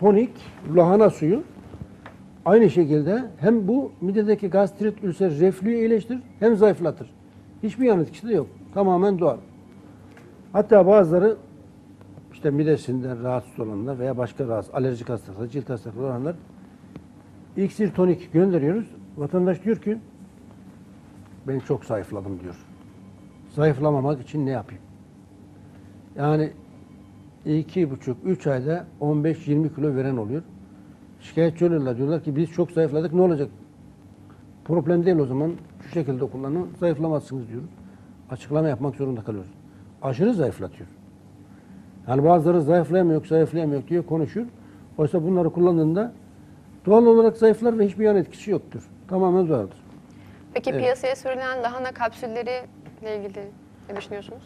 tonik lahana suyu aynı şekilde hem bu midedeki gastrit, ülser, reflüyü iyileştirir hem zayıflatır. Hiçbir yan etkisi de yok. Tamamen doğal. Hatta bazıları işte midesinden rahatsız olanlar veya başka rahatsız, alerjik hastalıklar, cilt hastalıkları olanlar iksir tonik gönderiyoruz. Vatandaş diyor ki ben çok zayıfladım diyor. Zayıflamamak için ne yapayım? Yani iki buçuk, üç ayda 15-20 kilo veren oluyor. Şikayetçi oluyorlar. Diyorlar ki biz çok zayıfladık ne olacak? Problem değil o zaman. Şu şekilde kullanın. Zayıflamazsınız diyoruz. Açıklama yapmak zorunda kalıyoruz. Aşırı zayıflatıyor. Yani bazıları zayıflayamıyor, zayıflayamıyor diye konuşuyor. Oysa bunları kullandığında doğal olarak zayıflar ve hiçbir yan etkisi yoktur. Tamamen doğaldır. Peki Evet. piyasaya sürülen lahana kapsülleri ile ilgili ne düşünüyorsunuz?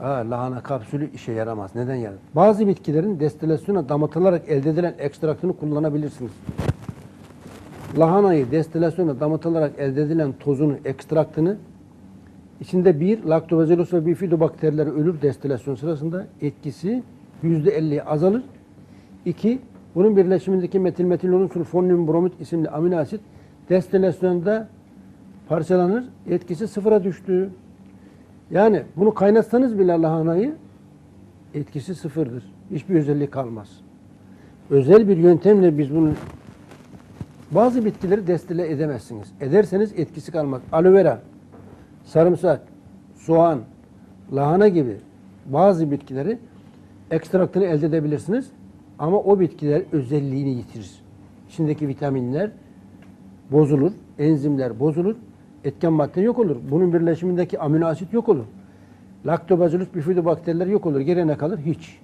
Ha, lahana kapsülü işe yaramaz. Neden yaramaz? Bazı bitkilerin destilasyona damatılarak elde edilen ekstraktını kullanabilirsiniz. Lahanayı destilasyona damatılarak elde edilen tozunu, ekstraktını içinde bir laktobacillus ve bifidobakterileri ölür destilasyon sırasında etkisi %50 azalır. İki, bunun birleşimindeki metil metilonun sulfonyum bromit isimli amino asit destilasyonda parçalanır. Etkisi sıfıra düştü. Yani bunu kaynatsanız bile lahanayı etkisi sıfırdır. Hiçbir özelliği kalmaz. Özel bir yöntemle biz bunu bazı bitkileri destile edemezsiniz. Ederseniz etkisi kalmaz. Aloe vera, sarımsak, soğan, lahana gibi bazı bitkileri ekstraktını elde edebilirsiniz. Ama o bitkiler özelliğini yitirir. İçindeki vitaminler bozulur, enzimler bozulur, etken madde yok olur. Bunun birleşimindeki amino asit yok olur. Laktobacillus bifidobakteriler yok olur. Geriye ne kalır? Hiç.